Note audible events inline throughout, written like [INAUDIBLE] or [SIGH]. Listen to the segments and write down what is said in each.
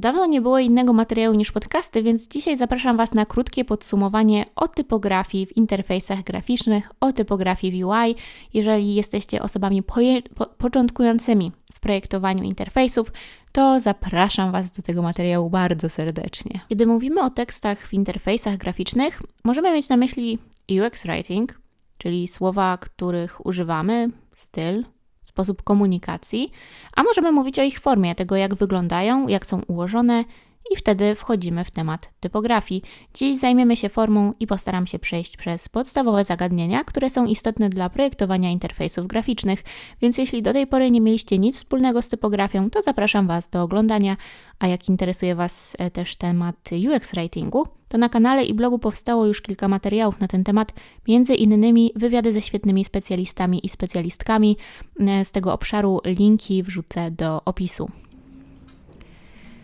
Dawno nie było innego materiału niż podcasty, więc dzisiaj zapraszam Was na krótkie podsumowanie o typografii w interfejsach graficznych, o typografii w UI. Jeżeli jesteście osobami po- początkującymi w projektowaniu interfejsów, to zapraszam Was do tego materiału bardzo serdecznie. Kiedy mówimy o tekstach w interfejsach graficznych, możemy mieć na myśli UX writing, czyli słowa, których używamy, styl, sposób komunikacji, a możemy mówić o ich formie, tego jak wyglądają, jak są ułożone i wtedy wchodzimy w temat typografii. Dziś zajmiemy się formą i postaram się przejść przez podstawowe zagadnienia, które są istotne dla projektowania interfejsów graficznych, więc jeśli do tej pory nie mieliście nic wspólnego z typografią, to zapraszam Was do oglądania, a jak interesuje Was e, też temat UX writingu, to na kanale i blogu powstało już kilka materiałów na ten temat, między innymi wywiady ze świetnymi specjalistami i specjalistkami e, z tego obszaru. Linki wrzucę do opisu.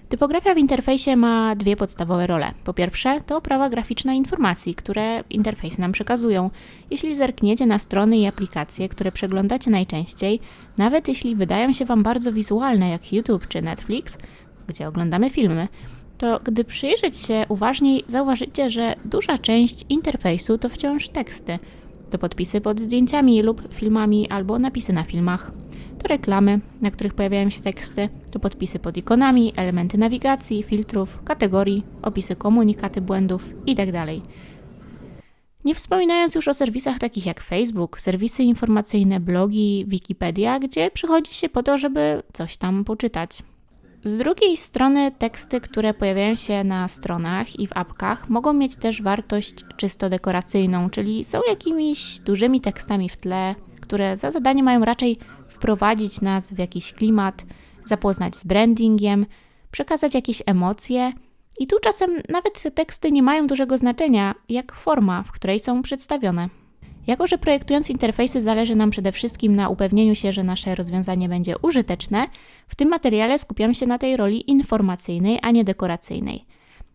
Typografia w interfejsie ma dwie podstawowe role. Po pierwsze, to prawa graficzne informacji, które interfejsy nam przekazują. Jeśli zerkniecie na strony i aplikacje, które przeglądacie najczęściej, nawet jeśli wydają się Wam bardzo wizualne, jak YouTube czy Netflix, gdzie oglądamy filmy, to gdy przyjrzeć się uważniej, zauważycie, że duża część interfejsu to wciąż teksty. To podpisy pod zdjęciami lub filmami albo napisy na filmach. To reklamy, na których pojawiają się teksty, to podpisy pod ikonami, elementy nawigacji, filtrów, kategorii, opisy komunikaty błędów itd. Nie wspominając już o serwisach takich jak Facebook, serwisy informacyjne, blogi, Wikipedia, gdzie przychodzi się po to, żeby coś tam poczytać. Z drugiej strony teksty, które pojawiają się na stronach i w apkach mogą mieć też wartość czysto dekoracyjną, czyli są jakimiś dużymi tekstami w tle, które za zadanie mają raczej wprowadzić nas w jakiś klimat, zapoznać z brandingiem, przekazać jakieś emocje. I tu czasem nawet te teksty nie mają dużego znaczenia, jak forma, w której są przedstawione. Jako, że projektując interfejsy zależy nam przede wszystkim na upewnieniu się, że nasze rozwiązanie będzie użyteczne, w tym materiale skupiam się na tej roli informacyjnej, a nie dekoracyjnej.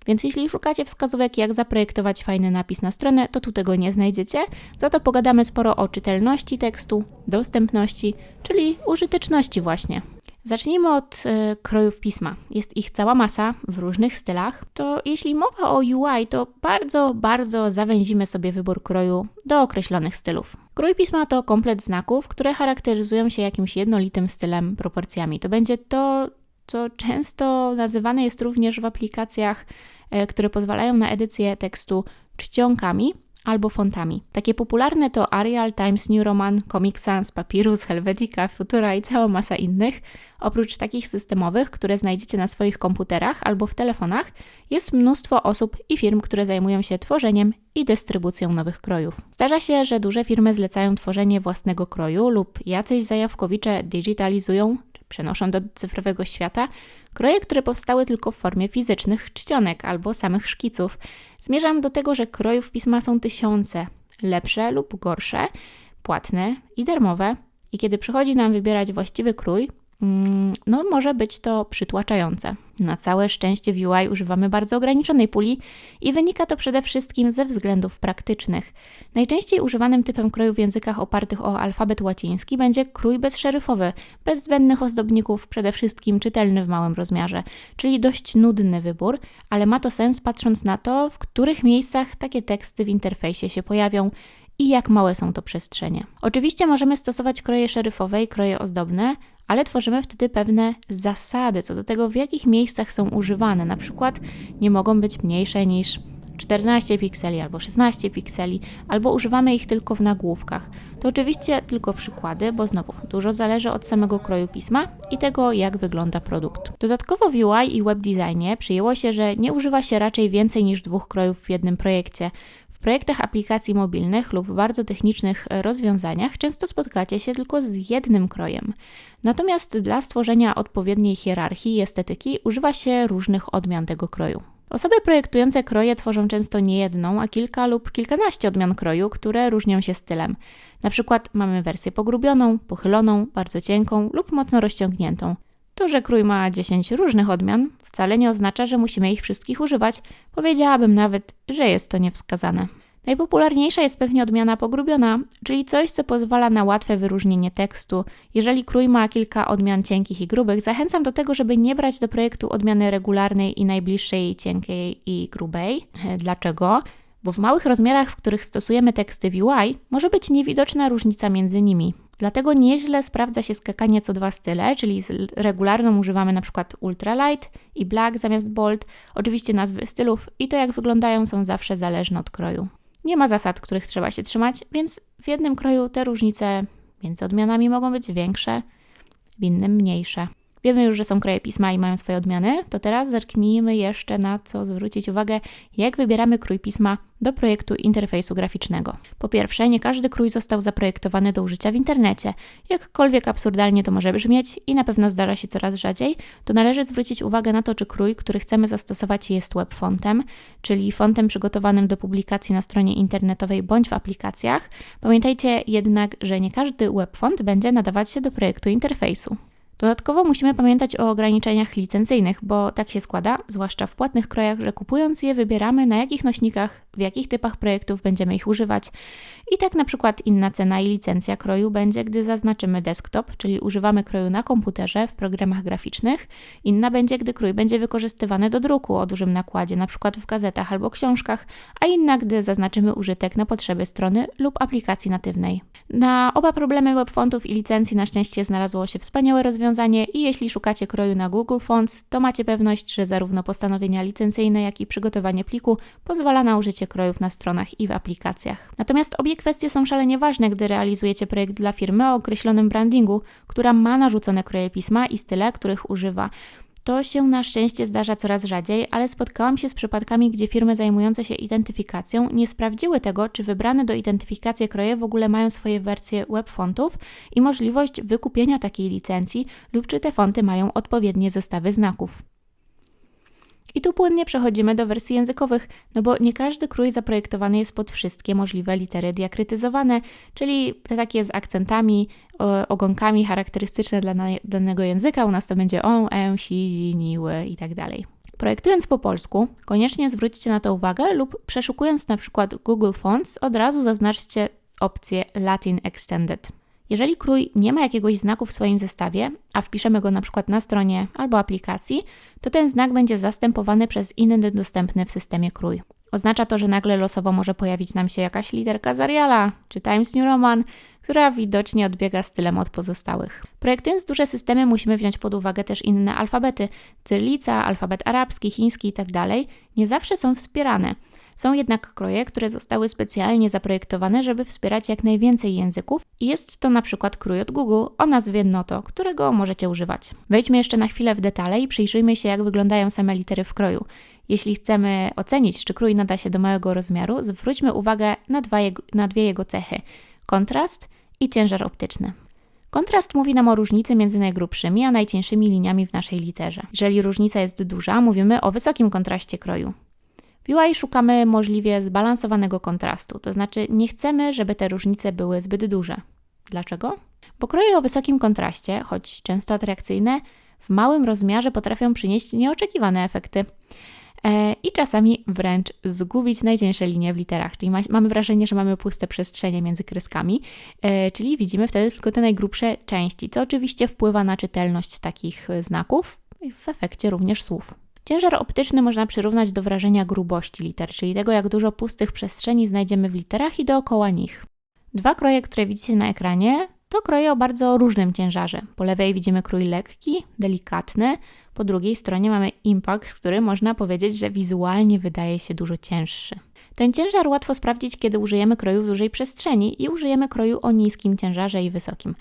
Więc jeśli szukacie wskazówek, jak zaprojektować fajny napis na stronę, to tu tego nie znajdziecie. Za to pogadamy sporo o czytelności tekstu, dostępności, czyli użyteczności właśnie. Zacznijmy od y, krojów pisma. Jest ich cała masa w różnych stylach. To jeśli mowa o UI, to bardzo, bardzo zawęzimy sobie wybór kroju do określonych stylów. Krój pisma to komplet znaków, które charakteryzują się jakimś jednolitym stylem, proporcjami. To będzie to, co często nazywane jest również w aplikacjach, e, które pozwalają na edycję tekstu czcionkami albo fontami. Takie popularne to Arial, Times New Roman, Comic Sans, Papyrus, Helvetica, Futura i cała masa innych. Oprócz takich systemowych, które znajdziecie na swoich komputerach albo w telefonach, jest mnóstwo osób i firm, które zajmują się tworzeniem i dystrybucją nowych krojów. Zdarza się, że duże firmy zlecają tworzenie własnego kroju lub jacyś zajawkowicze digitalizują przenoszą do cyfrowego świata kroje, które powstały tylko w formie fizycznych czcionek albo samych szkiców. Zmierzam do tego, że krojów pisma są tysiące, lepsze lub gorsze, płatne i darmowe. I kiedy przychodzi nam wybierać właściwy krój, Mm, no może być to przytłaczające. Na całe szczęście w UI używamy bardzo ograniczonej puli i wynika to przede wszystkim ze względów praktycznych. Najczęściej używanym typem kroju w językach opartych o alfabet łaciński będzie krój bezszeryfowy, bez zbędnych ozdobników, przede wszystkim czytelny w małym rozmiarze, czyli dość nudny wybór, ale ma to sens patrząc na to, w których miejscach takie teksty w interfejsie się pojawią i jak małe są to przestrzenie. Oczywiście możemy stosować kroje szeryfowe i kroje ozdobne, ale tworzymy wtedy pewne zasady co do tego, w jakich miejscach są używane. Na przykład nie mogą być mniejsze niż 14 pikseli albo 16 pikseli, albo używamy ich tylko w nagłówkach. To oczywiście tylko przykłady, bo znowu dużo zależy od samego kroju pisma i tego, jak wygląda produkt. Dodatkowo w UI i web designie przyjęło się, że nie używa się raczej więcej niż dwóch krojów w jednym projekcie projektach aplikacji mobilnych lub bardzo technicznych rozwiązaniach często spotkacie się tylko z jednym krojem. Natomiast dla stworzenia odpowiedniej hierarchii i estetyki używa się różnych odmian tego kroju. Osoby projektujące kroje tworzą często nie jedną, a kilka lub kilkanaście odmian kroju, które różnią się stylem. Na przykład mamy wersję pogrubioną, pochyloną, bardzo cienką lub mocno rozciągniętą. To, że krój ma 10 różnych odmian, wcale nie oznacza, że musimy ich wszystkich używać. Powiedziałabym nawet, że jest to niewskazane. Najpopularniejsza jest pewnie odmiana pogrubiona, czyli coś, co pozwala na łatwe wyróżnienie tekstu. Jeżeli krój ma kilka odmian cienkich i grubych, zachęcam do tego, żeby nie brać do projektu odmiany regularnej i najbliższej cienkiej i grubej. [LAUGHS] Dlaczego? Bo w małych rozmiarach, w których stosujemy teksty w UI, może być niewidoczna różnica między nimi. Dlatego nieźle sprawdza się skakanie co dwa style, czyli regularną używamy np. ultralight i black zamiast bold. Oczywiście nazwy stylów i to jak wyglądają są zawsze zależne od kroju. Nie ma zasad, których trzeba się trzymać, więc w jednym kroju te różnice między odmianami mogą być większe, w innym mniejsze. Wiemy już, że są kroje pisma i mają swoje odmiany, to teraz zerknijmy jeszcze na co zwrócić uwagę, jak wybieramy krój pisma do projektu interfejsu graficznego. Po pierwsze, nie każdy krój został zaprojektowany do użycia w internecie. Jakkolwiek absurdalnie to może brzmieć i na pewno zdarza się coraz rzadziej, to należy zwrócić uwagę na to, czy krój, który chcemy zastosować jest web fontem, czyli fontem przygotowanym do publikacji na stronie internetowej bądź w aplikacjach. Pamiętajcie jednak, że nie każdy web font będzie nadawać się do projektu interfejsu. Dodatkowo musimy pamiętać o ograniczeniach licencyjnych, bo tak się składa, zwłaszcza w płatnych krojach, że kupując je wybieramy na jakich nośnikach, w jakich typach projektów będziemy ich używać. I tak na przykład inna cena i licencja kroju będzie, gdy zaznaczymy desktop, czyli używamy kroju na komputerze w programach graficznych. Inna będzie, gdy krój będzie wykorzystywany do druku o dużym nakładzie, na przykład w gazetach albo książkach, a inna, gdy zaznaczymy użytek na potrzeby strony lub aplikacji natywnej. Na oba problemy webfontów i licencji na szczęście znalazło się wspaniałe rozwiązanie i jeśli szukacie kroju na Google Fonts, to macie pewność, że zarówno postanowienia licencyjne, jak i przygotowanie pliku pozwala na użycie krojów na stronach i w aplikacjach. Natomiast obie kwestie są szalenie ważne, gdy realizujecie projekt dla firmy o określonym brandingu, która ma narzucone kroje pisma i style, których używa. To się na szczęście zdarza coraz rzadziej, ale spotkałam się z przypadkami, gdzie firmy zajmujące się identyfikacją nie sprawdziły tego, czy wybrane do identyfikacji kroje w ogóle mają swoje wersje web fontów i możliwość wykupienia takiej licencji lub czy te fonty mają odpowiednie zestawy znaków. I tu płynnie przechodzimy do wersji językowych, no bo nie każdy krój zaprojektowany jest pod wszystkie możliwe litery diakrytyzowane, czyli te takie z akcentami, ogonkami charakterystyczne dla danego języka. U nas to będzie on, e, si, zi, niły i tak dalej. Projektując po polsku, koniecznie zwróćcie na to uwagę lub przeszukując na przykład Google Fonts, od razu zaznaczcie opcję Latin Extended. Jeżeli krój nie ma jakiegoś znaku w swoim zestawie, a wpiszemy go na przykład na stronie albo aplikacji, to ten znak będzie zastępowany przez inny dostępny w systemie krój. Oznacza to, że nagle losowo może pojawić nam się jakaś literka z Ariala czy Times New Roman, która widocznie odbiega stylem od pozostałych. Projektując duże systemy musimy wziąć pod uwagę też inne alfabety. Cyrylica, alfabet arabski, chiński itd. Tak nie zawsze są wspierane. Są jednak kroje, które zostały specjalnie zaprojektowane, żeby wspierać jak najwięcej języków i jest to na przykład krój od Google o nazwie Noto, którego możecie używać. Wejdźmy jeszcze na chwilę w detale i przyjrzyjmy się jak wyglądają same litery w kroju. Jeśli chcemy ocenić, czy krój nada się do małego rozmiaru, zwróćmy uwagę na, dwa jego, na dwie jego cechy: kontrast i ciężar optyczny. Kontrast mówi nam o różnicy między najgrubszymi a najcieńszymi liniami w naszej literze. Jeżeli różnica jest duża, mówimy o wysokim kontraście kroju. W UI szukamy możliwie zbalansowanego kontrastu, to znaczy nie chcemy, żeby te różnice były zbyt duże. Dlaczego? Bo kroje o wysokim kontraście, choć często atrakcyjne, w małym rozmiarze potrafią przynieść nieoczekiwane efekty e, i czasami wręcz zgubić najcieńsze linie w literach. Czyli ma, mamy wrażenie, że mamy puste przestrzenie między kreskami, e, czyli widzimy wtedy tylko te najgrubsze części, co oczywiście wpływa na czytelność takich znaków i w efekcie również słów. Ciężar optyczny można przyrównać do wrażenia grubości liter, czyli tego, jak dużo pustych przestrzeni znajdziemy w literach i dookoła nich. Dwa kroje, które widzicie na ekranie, to kroje o bardzo różnym ciężarze. Po lewej widzimy krój lekki, delikatny, po drugiej stronie mamy impact, który można powiedzieć, że wizualnie wydaje się dużo cięższy. Ten ciężar łatwo sprawdzić, kiedy użyjemy kroju w dużej przestrzeni i użyjemy kroju o niskim ciężarze i wysokim.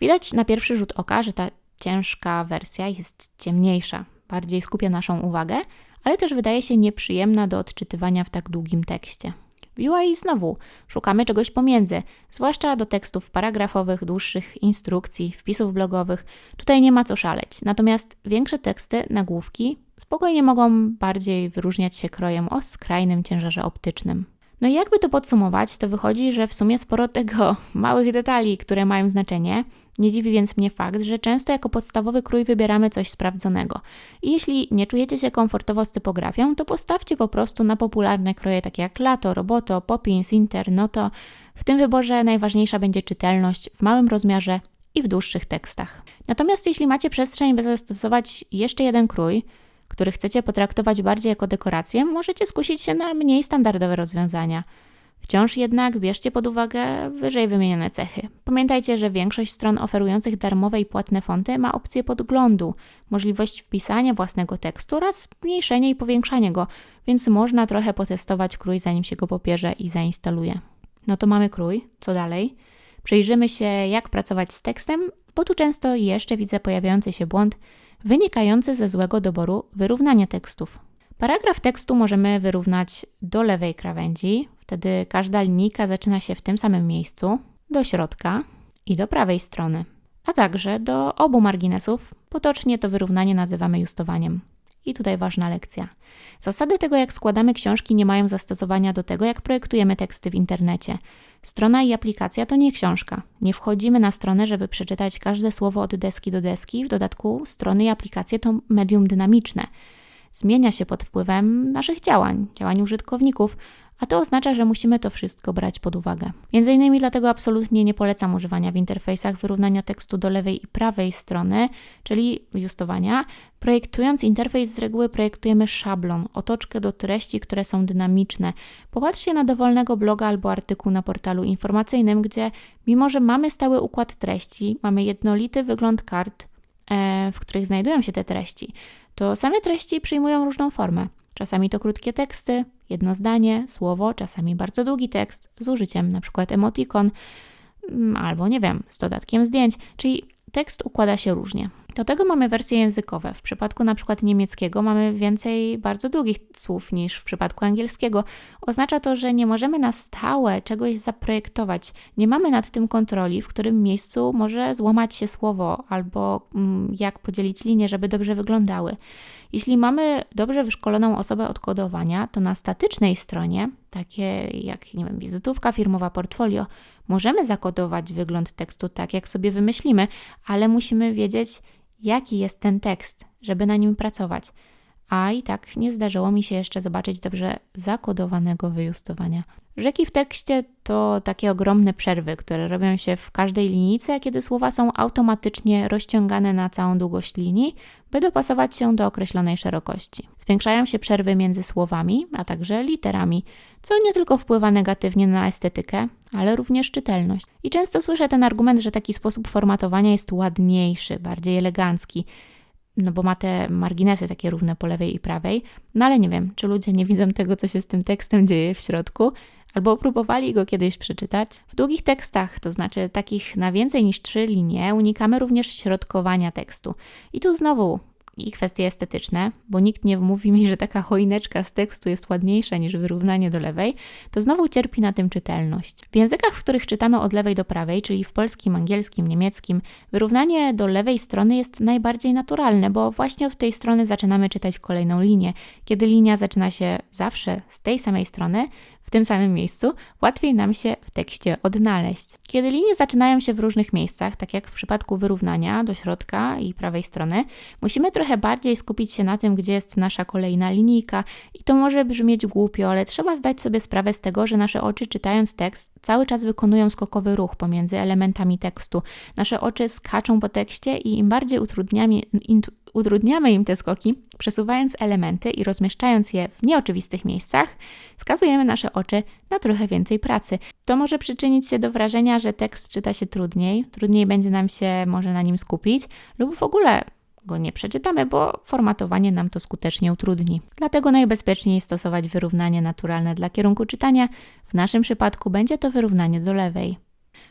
Widać na pierwszy rzut oka, że ta ciężka wersja jest ciemniejsza, bardziej skupia naszą uwagę, ale też wydaje się nieprzyjemna do odczytywania w tak długim tekście. W UI znowu szukamy czegoś pomiędzy, zwłaszcza do tekstów paragrafowych, dłuższych instrukcji, wpisów blogowych. Tutaj nie ma co szaleć. Natomiast większe teksty, nagłówki spokojnie mogą bardziej wyróżniać się krojem o skrajnym ciężarze optycznym. No i jakby to podsumować, to wychodzi, że w sumie sporo tego [LAUGHS] małych detali, które mają znaczenie. Nie dziwi więc mnie fakt, że często jako podstawowy krój wybieramy coś sprawdzonego. I jeśli nie czujecie się komfortowo z typografią, to postawcie po prostu na popularne kroje takie jak Lato, Roboto, Poppins, Inter, Noto. W tym wyborze najważniejsza będzie czytelność w małym rozmiarze i w dłuższych tekstach. Natomiast jeśli macie przestrzeń, by zastosować jeszcze jeden krój, który chcecie potraktować bardziej jako dekorację, możecie skusić się na mniej standardowe rozwiązania. Wciąż jednak bierzcie pod uwagę wyżej wymienione cechy. Pamiętajcie, że większość stron oferujących darmowe i płatne fonty ma opcję podglądu, możliwość wpisania własnego tekstu oraz zmniejszenia i powiększania go, więc można trochę potestować krój zanim się go pobierze i zainstaluje. No to mamy krój, co dalej? Przyjrzymy się, jak pracować z tekstem, bo tu często jeszcze widzę pojawiający się błąd wynikający ze złego doboru wyrównania tekstów. Paragraf tekstu możemy wyrównać do lewej krawędzi, wtedy każda linijka zaczyna się w tym samym miejscu, do środka i do prawej strony, a także do obu marginesów. Potocznie to wyrównanie nazywamy justowaniem. I tutaj ważna lekcja. Zasady tego, jak składamy książki, nie mają zastosowania do tego, jak projektujemy teksty w internecie. Strona i aplikacja to nie książka. Nie wchodzimy na stronę, żeby przeczytać każde słowo od deski do deski. W dodatku strony i aplikacje to medium dynamiczne. Zmienia się pod wpływem naszych działań, działań użytkowników, a to oznacza, że musimy to wszystko brać pod uwagę. Między innymi dlatego absolutnie nie polecam używania w interfejsach wyrównania tekstu do lewej i prawej strony, czyli justowania. Projektując interfejs z reguły projektujemy szablon, otoczkę do treści, które są dynamiczne. Popatrzcie na dowolnego bloga albo artykuł na portalu informacyjnym, gdzie mimo, że mamy stały układ treści, mamy jednolity wygląd kart, e, w których znajdują się te treści, to same treści przyjmują różną formę. Czasami to krótkie teksty, jedno zdanie, słowo, czasami bardzo długi tekst z użyciem np. emotikon mm, albo nie wiem, z dodatkiem zdjęć, czyli tekst układa się różnie. Do tego mamy wersje językowe. W przypadku przykład niemieckiego mamy więcej bardzo długich słów niż w przypadku angielskiego. Oznacza to, że nie możemy na stałe czegoś zaprojektować. Nie mamy nad tym kontroli, w którym miejscu może złamać się słowo albo mm, jak podzielić linie, żeby dobrze wyglądały. Jeśli mamy dobrze wyszkoloną osobę od kodowania, to na statycznej stronie, takie jak nie wiem, wizytówka firmowa, portfolio, możemy zakodować wygląd tekstu tak, jak sobie wymyślimy, ale musimy wiedzieć, jaki jest ten tekst, żeby na nim pracować. A i tak nie zdarzyło mi się jeszcze zobaczyć dobrze zakodowanego wyjustowania. Rzeki w tekście to takie ogromne przerwy, które robią się w każdej linijce, kiedy słowa są automatycznie rozciągane na całą długość linii, by dopasować się do określonej szerokości. Zwiększają się przerwy między słowami, a także literami, co nie tylko wpływa negatywnie na estetykę, ale również czytelność. I często słyszę ten argument, że taki sposób formatowania jest ładniejszy, bardziej elegancki no bo ma te marginesy takie równe po lewej i prawej, no ale nie wiem, czy ludzie nie widzą tego, co się z tym tekstem dzieje w środku, albo próbowali go kiedyś przeczytać. W długich tekstach, to znaczy takich na więcej niż trzy linie, unikamy również środkowania tekstu. I tu znowu i kwestie estetyczne, bo nikt nie wmówi mi, że taka choineczka z tekstu jest ładniejsza niż wyrównanie do lewej, to znowu cierpi na tym czytelność. W językach, w których czytamy od lewej do prawej, czyli w polskim, angielskim, niemieckim, wyrównanie do lewej strony jest najbardziej naturalne, bo właśnie od tej strony zaczynamy czytać kolejną linię. Kiedy linia zaczyna się zawsze z tej samej strony, w tym samym miejscu, łatwiej nam się w tekście odnaleźć. Kiedy linie zaczynają się w różnych miejscach, tak jak w przypadku wyrównania do środka i prawej strony, musimy trochę bardziej skupić się na tym, gdzie jest nasza kolejna linijka. I to może brzmieć głupio, ale trzeba zdać sobie sprawę z tego, że nasze oczy czytając tekst cały czas wykonują skokowy ruch pomiędzy elementami tekstu. Nasze oczy skaczą po tekście i im bardziej utrudniamy, utrudniamy im te skoki, przesuwając elementy i rozmieszczając je w nieoczywistych miejscach, skazujemy nasze oczy na trochę więcej pracy. To może przyczynić się do wrażenia, że tekst czyta się trudniej, trudniej będzie nam się może na nim skupić, lub w ogóle go nie przeczytamy, bo formatowanie nam to skutecznie utrudni. Dlatego najbezpieczniej stosować wyrównanie naturalne dla kierunku czytania. W naszym przypadku będzie to wyrównanie do lewej.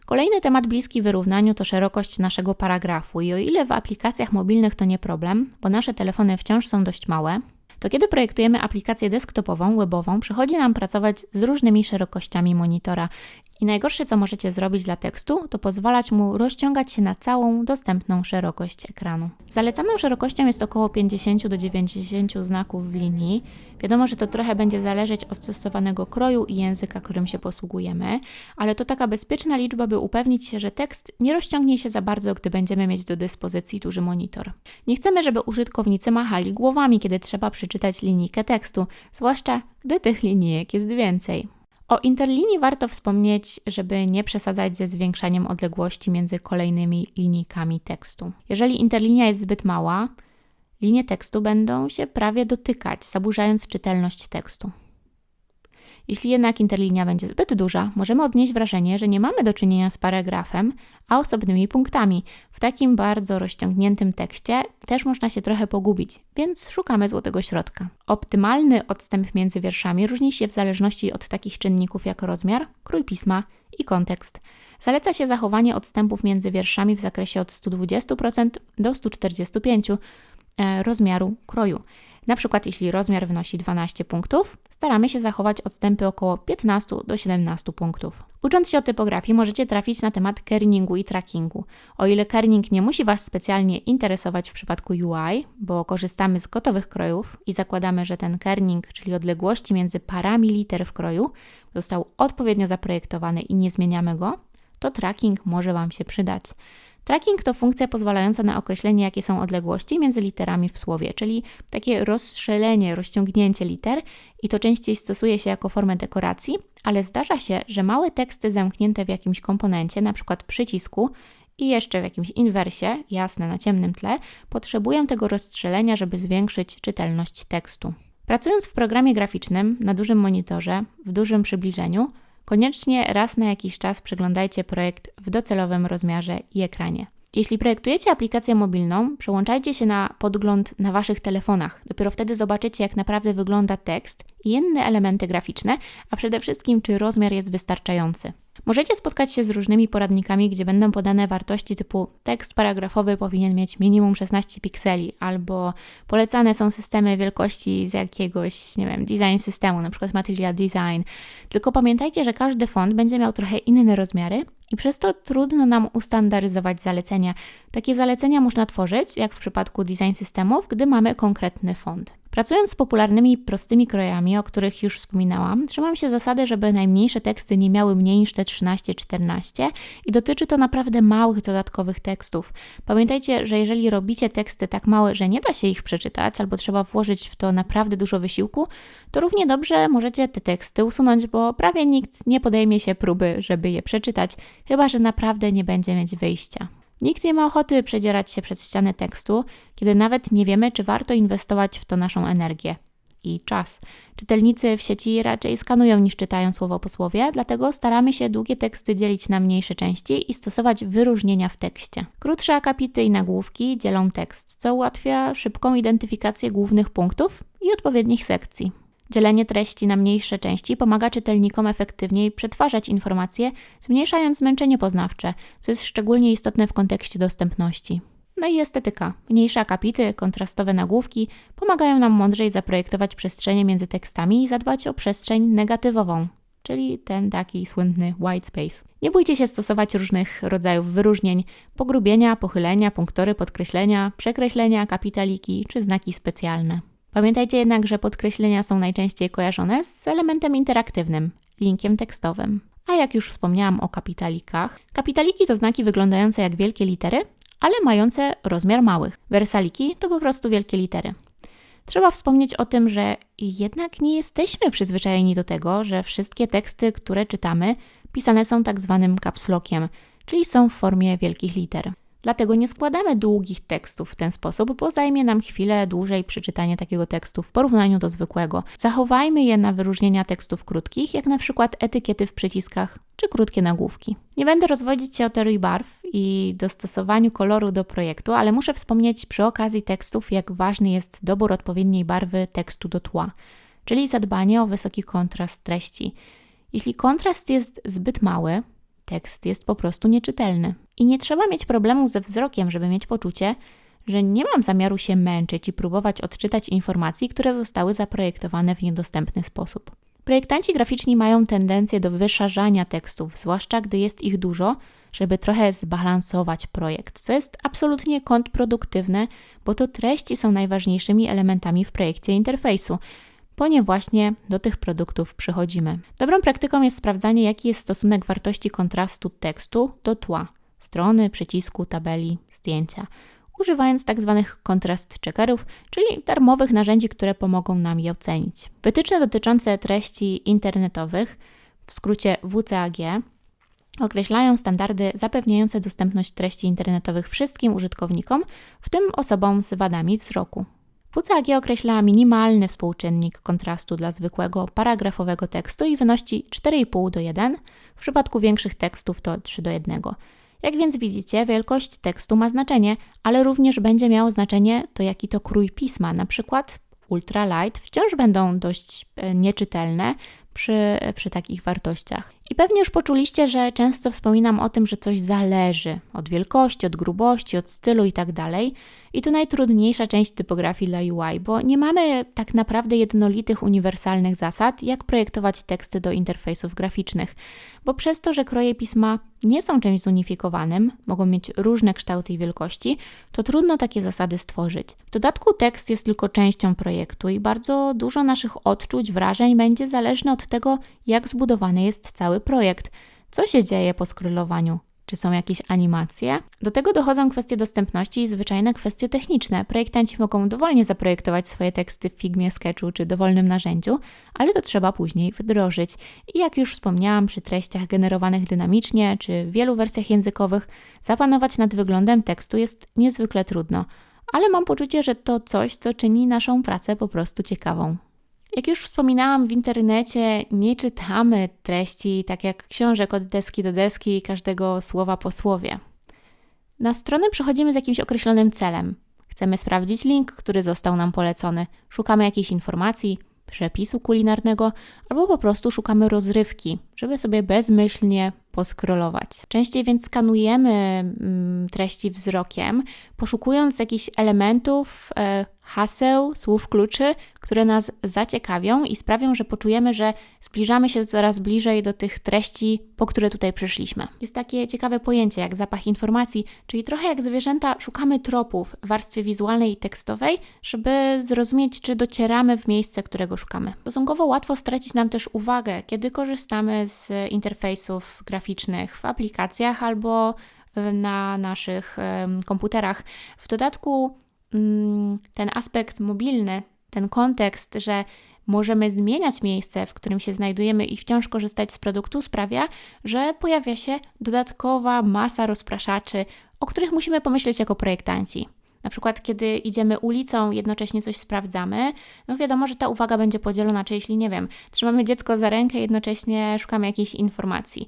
Kolejny temat bliski wyrównaniu to szerokość naszego paragrafu i o ile w aplikacjach mobilnych to nie problem, bo nasze telefony wciąż są dość małe, to kiedy projektujemy aplikację desktopową, webową, przychodzi nam pracować z różnymi szerokościami monitora I najgorsze, co możecie zrobić dla tekstu, to pozwalać mu rozciągać się na całą dostępną szerokość ekranu. Zalecaną szerokością jest około 50 do 90 znaków w linii. Wiadomo, że to trochę będzie zależeć od stosowanego kroju i języka, którym się posługujemy, ale to taka bezpieczna liczba, by upewnić się, że tekst nie rozciągnie się za bardzo, gdy będziemy mieć do dyspozycji duży monitor. Nie chcemy, żeby użytkownicy machali głowami, kiedy trzeba przeczytać linijkę tekstu, zwłaszcza gdy tych linijek jest więcej. O interlinii warto wspomnieć, żeby nie przesadzać ze zwiększaniem odległości między kolejnymi linijkami tekstu. Jeżeli interlinia jest zbyt mała, linie tekstu będą się prawie dotykać, zaburzając czytelność tekstu. Jeśli jednak interlinia będzie zbyt duża, możemy odnieść wrażenie, że nie mamy do czynienia z paragrafem, a osobnymi punktami. W takim bardzo rozciągniętym tekście też można się trochę pogubić, więc szukamy złotego środka. Optymalny odstęp między wierszami różni się w zależności od takich czynników jak rozmiar, krój pisma i kontekst. Zaleca się zachowanie odstępów między wierszami w zakresie od 120% do 145% e, rozmiaru kroju. Na przykład jeśli rozmiar wynosi 12 punktów, staramy się zachować odstępy około 15 do 17 punktów. Ucząc się o typografii możecie trafić na temat kerningu i trackingu. O ile kerning nie musi Was specjalnie interesować w przypadku UI, bo korzystamy z gotowych krojów i zakładamy, że ten kerning, czyli odległości między parami liter w kroju, został odpowiednio zaprojektowany i nie zmieniamy go, to tracking może Wam się przydać. Tracking to funkcja pozwalająca na określenie, jakie są odległości między literami w słowie, czyli takie rozstrzelenie, rozciągnięcie liter i to częściej stosuje się jako formę dekoracji, ale zdarza się, że małe teksty zamknięte w jakimś komponencie, np. przycisku, i jeszcze w jakimś inwersie, jasne na ciemnym tle, potrzebują tego rozstrzelenia, żeby zwiększyć czytelność tekstu. Pracując w programie graficznym na dużym monitorze, w dużym przybliżeniu, Koniecznie raz na jakiś czas przeglądajcie projekt w docelowym rozmiarze i ekranie. Jeśli projektujecie aplikację mobilną, przełączajcie się na podgląd na Waszych telefonach. Dopiero wtedy zobaczycie, jak naprawdę wygląda tekst i inne elementy graficzne, a przede wszystkim, czy rozmiar jest wystarczający. Możecie spotkać się z różnymi poradnikami, gdzie będą podane wartości typu tekst paragrafowy powinien mieć minimum 16 pikseli, albo polecane są systemy wielkości z jakiegoś, nie wiem, design systemu, na przykład Material Design. Tylko pamiętajcie, że każdy font będzie miał trochę inne rozmiary i przez to trudno nam ustandaryzować zalecenia. Takie zalecenia można tworzyć, jak w przypadku design systemów, gdy mamy konkretny font. Pracując z popularnymi prostymi krojami, o których już wspominałam, trzymam się zasady, żeby najmniejsze teksty nie miały mniej niż te 13-14 i dotyczy to naprawdę małych dodatkowych tekstów. Pamiętajcie, że jeżeli robicie teksty tak małe, że nie da się ich przeczytać albo trzeba włożyć w to naprawdę dużo wysiłku, to równie dobrze możecie te teksty usunąć, bo prawie nikt nie podejmie się próby, żeby je przeczytać, chyba że naprawdę nie będzie mieć wyjścia. Nikt nie ma ochoty przedzierać się przez ścianę tekstu, kiedy nawet nie wiemy, czy warto inwestować w to naszą energię i czas. Czytelnicy w sieci raczej skanują niż czytają słowo po słowie, dlatego staramy się długie teksty dzielić na mniejsze części i stosować wyróżnienia w tekście. Krótsze akapity i nagłówki dzielą tekst, co ułatwia szybką identyfikację głównych punktów i odpowiednich sekcji. Dzielenie treści na mniejsze części pomaga czytelnikom efektywniej przetwarzać informacje, zmniejszając zmęczenie poznawcze, co jest szczególnie istotne w kontekście dostępności. No i estetyka. Mniejsze akapity, kontrastowe nagłówki pomagają nam mądrzej zaprojektować przestrzenie między tekstami i zadbać o przestrzeń negatywową, czyli ten taki słynny white space. Nie bójcie się stosować różnych rodzajów wyróżnień, pogrubienia, pochylenia, punktory, podkreślenia, przekreślenia, kapitaliki czy znaki specjalne. Pamiętajcie jednak, że podkreślenia są najczęściej kojarzone z elementem interaktywnym, linkiem tekstowym. A jak już wspomniałam o kapitalikach, kapitaliki to znaki wyglądające jak wielkie litery, ale mające rozmiar małych. Wersaliki to po prostu wielkie litery. Trzeba wspomnieć o tym, że jednak nie jesteśmy przyzwyczajeni do tego, że wszystkie teksty, które czytamy, pisane są tak zwanym capslockiem, czyli są w formie wielkich liter. Dlatego nie składamy długich tekstów w ten sposób, bo zajmie nam chwilę dłużej przeczytanie takiego tekstu w porównaniu do zwykłego. Zachowajmy je na wyróżnienia tekstów krótkich, jak na przykład etykiety w przyciskach czy krótkie nagłówki. Nie będę rozwodzić się o teorii barw i dostosowaniu koloru do projektu, ale muszę wspomnieć przy okazji tekstów, jak ważny jest dobór odpowiedniej barwy tekstu do tła, czyli zadbanie o wysoki kontrast treści. Jeśli kontrast jest zbyt mały, tekst jest po prostu nieczytelny. I nie trzeba mieć problemu ze wzrokiem, żeby mieć poczucie, że nie mam zamiaru się męczyć i próbować odczytać informacji, które zostały zaprojektowane w niedostępny sposób. Projektanci graficzni mają tendencję do wyszarzania tekstów, zwłaszcza gdy jest ich dużo, żeby trochę zbalansować projekt, co jest absolutnie kontrproduktywne, bo to treści są najważniejszymi elementami w projekcie interfejsu, po nie właśnie do tych produktów przychodzimy. Dobrą praktyką jest sprawdzanie, jaki jest stosunek wartości kontrastu tekstu do tła, strony, przycisku, tabeli, zdjęcia używając tzw. Tak kontrast checkerów, czyli darmowych narzędzi, które pomogą nam je ocenić. Wytyczne dotyczące treści internetowych, w skrócie WCAG, określają standardy zapewniające dostępność treści internetowych wszystkim użytkownikom, w tym osobom z wadami wzroku. WCAG określa minimalny współczynnik kontrastu dla zwykłego paragrafowego tekstu i wynosi 4,5 do 1, w przypadku większych tekstów to 3 do 1. Jak więc widzicie, wielkość tekstu ma znaczenie, ale również będzie miało znaczenie to, jaki to krój pisma. Na przykład ultralight wciąż będą dość e, nieczytelne przy, przy takich wartościach. I pewnie już poczuliście, że często wspominam o tym, że coś zależy od wielkości, od grubości, od stylu itd. Tak I to najtrudniejsza część typografii dla UI, bo nie mamy tak naprawdę jednolitych, uniwersalnych zasad, jak projektować teksty do interfejsów graficznych, bo przez to, że kroje pisma nie są czymś zunifikowanym, mogą mieć różne kształty i wielkości, to trudno takie zasady stworzyć. W dodatku tekst jest tylko częścią projektu i bardzo dużo naszych odczuć, wrażeń będzie zależne od tego, jak zbudowany jest cały projekt. Co się dzieje po skrólowaniu? Czy są jakieś animacje? Do tego dochodzą kwestie dostępności i zwyczajne kwestie techniczne. Projektanci mogą dowolnie zaprojektować swoje teksty w Figmie, Sketchu czy dowolnym narzędziu, ale to trzeba później wdrożyć. I jak już wspomniałam, przy treściach generowanych dynamicznie czy w wielu wersjach językowych, zapanować nad wyglądem tekstu jest niezwykle trudno. Ale mam poczucie, że to coś, co czyni naszą pracę po prostu ciekawą. Jak już wspominałam, w internecie nie czytamy treści tak jak książek od deski do deski, każdego słowa po słowie. Na stronę przechodzimy z jakimś określonym celem. Chcemy sprawdzić link, który został nam polecony, szukamy jakiejś informacji, przepisu kulinarnego, albo po prostu szukamy rozrywki, żeby sobie bezmyślnie poskrolować. Częściej więc skanujemy mm, treści wzrokiem, poszukując jakichś elementów, e, haseł, słów kluczy, które nas zaciekawią i sprawią, że poczujemy, że zbliżamy się coraz bliżej do tych treści, po które tutaj przyszliśmy. Jest takie ciekawe pojęcie jak zapach informacji, czyli trochę jak zwierzęta szukamy tropów w warstwie wizualnej i tekstowej, żeby zrozumieć, czy docieramy w miejsce, którego szukamy. Stosunkowo łatwo stracić nam też uwagę, kiedy korzystamy z interfejsów graficznych w aplikacjach albo na naszych komputerach. W dodatku ten aspekt mobilny, ten kontekst, że możemy zmieniać miejsce, w którym się znajdujemy i wciąż korzystać z produktu, sprawia, że pojawia się dodatkowa masa rozpraszaczy, o których musimy pomyśleć jako projektanci. Na przykład, kiedy idziemy ulicą, jednocześnie coś sprawdzamy, no wiadomo, że ta uwaga będzie podzielona, czy jeśli, nie wiem, trzymamy dziecko za rękę, jednocześnie szukamy jakiejś informacji.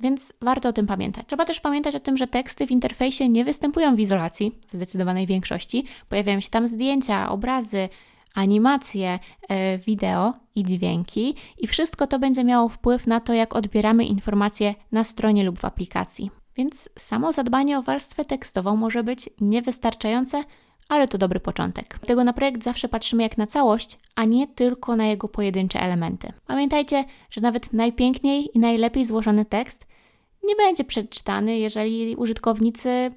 Więc warto o tym pamiętać. Trzeba też pamiętać o tym, że teksty w interfejsie nie występują w izolacji w zdecydowanej większości. Pojawiają się tam zdjęcia, obrazy, animacje, e, wideo i dźwięki, i wszystko to będzie miało wpływ na to, jak odbieramy informacje na stronie lub w aplikacji. Więc samo zadbanie o warstwę tekstową może być niewystarczające, ale to dobry początek. Dlatego na projekt zawsze patrzymy jak na całość, a nie tylko na jego pojedyncze elementy. Pamiętajcie, że nawet najpiękniej i najlepiej złożony tekst nie będzie przeczytany, jeżeli użytkownicy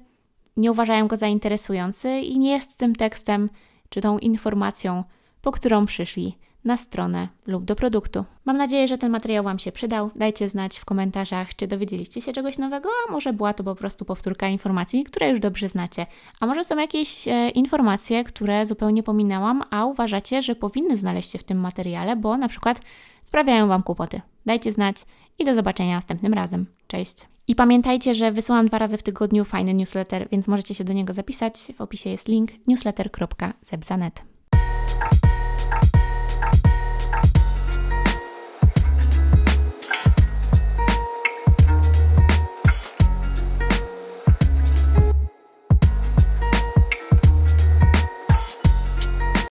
nie uważają go za interesujący i nie jest tym tekstem czy tą informacją, po którą przyszli na stronę lub do produktu. Mam nadzieję, że ten materiał Wam się przydał. Dajcie znać w komentarzach, czy dowiedzieliście się czegoś nowego, a może była to po prostu powtórka informacji, które już dobrze znacie. A może są jakieś e, informacje, które zupełnie pominęłam, a uważacie, że powinny znaleźć się w tym materiale, bo na przykład sprawiają Wam kłopoty. Dajcie znać i do zobaczenia następnym razem. Cześć! I pamiętajcie, że wysyłam dwa razy w tygodniu fajny newsletter, więc możecie się do niego zapisać. W opisie jest link newsletter.zebzanet.